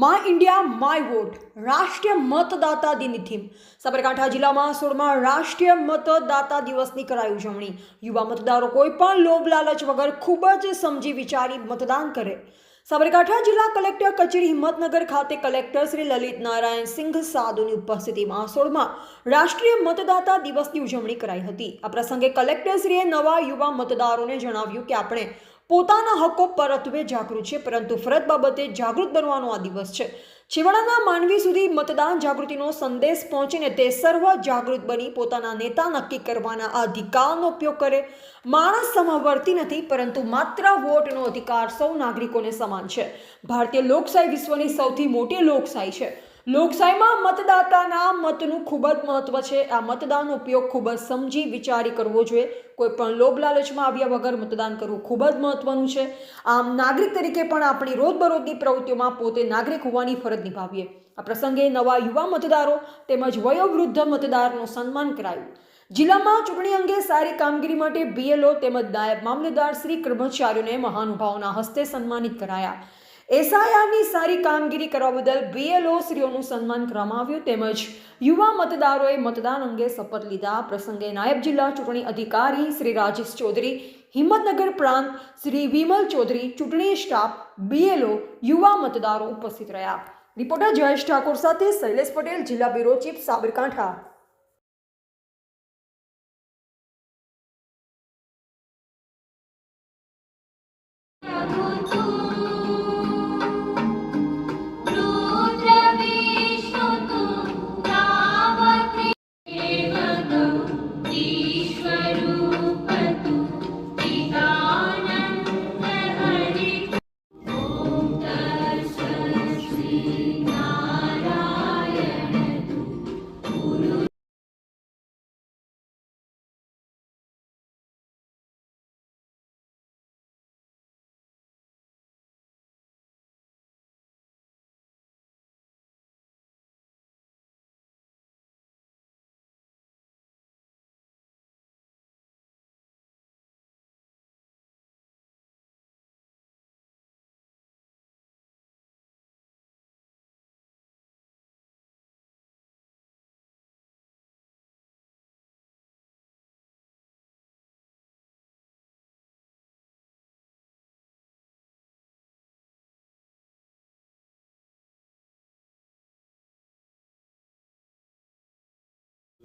My India, my vote. રાષ્ટ્રીય મતદાતા દિનની થીમ. સાબરકાંઠા જિલ્લામાં સોળમાં રાષ્ટ્રીય મતદાતા દિવસની કરાઈ ઉજવણી. યુવા મતદારો કોઈ પણ લોભ, લાલચ વગર ખૂબ જ સમજી વિચારી મતદાન કરે. સાબરકાંઠા જિલ્લા કલેક્ટર કચેરી હિંમતનગર ખાતે કલેક્ટર શ્રી લલિત નારાયણ સિંઘ સાધુની ઉપસ્થિતિમાં સોળમાં રાષ્ટ્રીય મતદાતા દિવસની ઉજવણી કરાઈ હતી. આ પ્રસંગે કલેક્ટરશ્રીએ નવા યુવા મતદારોને જણાવ્યું કે આપણે પોતાના હકો પરત્વે જાગૃત છે, પરંતુ ફરજ બાબતે જાગૃત બનવાનો આ દિવસ છે. છેવાડાના માનવી સુધી મતદાન જાગૃતિનો સંદેશ પહોંચીને તે સર્વ જાગૃત બની પોતાના નેતા નક્કી કરવાના આ અધિકારનો ઉપયોગ કરે. માણસ સમાવર્તી નથી, પરંતુ માત્ર વોટનો અધિકાર સૌ નાગરિકોને સમાન છે. ભારતીય લોકશાહી વિશ્વની સૌથી મોટી લોકશાહી છે. લોકશાહીમાં મતદાતાના મતનું ખૂબ જ મહત્વ છે. આ મતદાનનો ઉપયોગ ખૂબ જ સમજી વિચારી કરવો જોઈએ. કોઈ પણ લોભ લાલચમાં આવ્યા વગર મતદાન કરવું ખૂબ જ મહત્વનું છે. આમ નાગરિક તરીકે પણ આપણી રોજબરોજની પ્રવૃત્તિઓમાં પોતે નાગરિક હોવાની ફરજ નિભાવીએ. આ પ્રસંગે નવા યુવા મતદારો તેમજ વયોવૃદ્ધ મતદારનું સન્માન કરાયું. જિલ્લામાં ચૂંટણી અંગે સારી કામગીરી માટે બીએલઓ તેમજ નાયબ મામલેદાર શ્રી કર્મચારીઓને મહાનુભાવોના હસ્તે સન્માનિત કરાયા. એસઆઈઆરની સારી કામગીરી કરવા બદલ બીએલઓ શ્રીઓનું સન્માન કરવામાં આવ્યું તેમજ યુવા મતદારોએ મતદાન અંગે શપથ લીધા. પ્રસંગે નાયબ જિલ્લા ચૂંટણી અધિકારી શ્રી રાજેશ ચૌધરી હિંમતનગર પ્રાંત શ્રી વિમલ ચૌધરી ચૂંટણી સ્ટાફ બીએલઓ યુવા મતદારો ઉપસ્થિત રહ્યા. રિપોર્ટર જયેશ ઠાકોર સાથે શૈલેષ પટેલ જિલ્લા bureau chief Sabarkantha. Oh,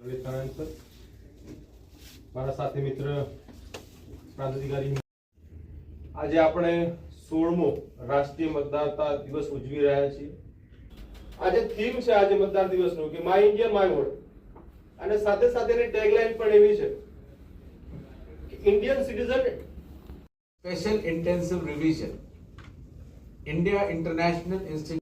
Lalit Narayan sir મારા સાથે મિત્ર પ્રાંત અધિકારી આજે આપણે સોળમો રાષ્ટ્રીય મતદાતા દિવસ ઉજવી રહ્યા છીએ આજે થીમ છે આજે મતદાર દિવસનું, કે માય ઇન્ડિયા માય વોટ અને સાથે સાથેની ટેગલાઇન પણ એવી છે, કે Indian citizen Special Intensive Revision. India International Institute.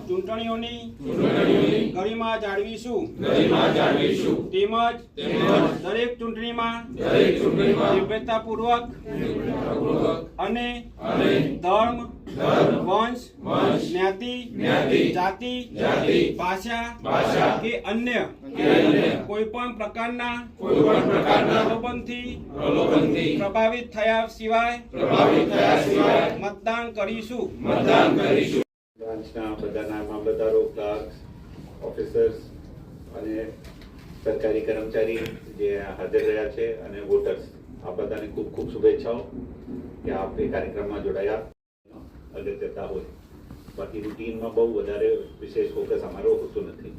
ચૂંટણીઓની ગરિમા જાળવીશું. તેમજ દરેક ચૂંટણીમાં નિર્ભયતાપૂર્વક અને ધર્મ વંશ જ્ઞાતિ જાતિ ભાષા કે અન્ય કોઈ પણ પ્રકારના પ્રલોભનથી પ્રભાવિત થયા સિવાય મતદાન કરીશું. બ્રાન્ચના બધાના મામલતદારો ક્લાર્ક ઓફિસર્સ અને સરકારી કર્મચારી જે હાજર રહ્યા છે અને વોટર્સ આ બધાને ખૂબ ખૂબ શુભેચ્છાઓ કે આપ એ કાર્યક્રમમાં જોડાયા. અગત્યતા હોય. બાકી રૂટીનમાં બહુ વધારે વિશેષ ફોકસ અમારો હોતું નથી.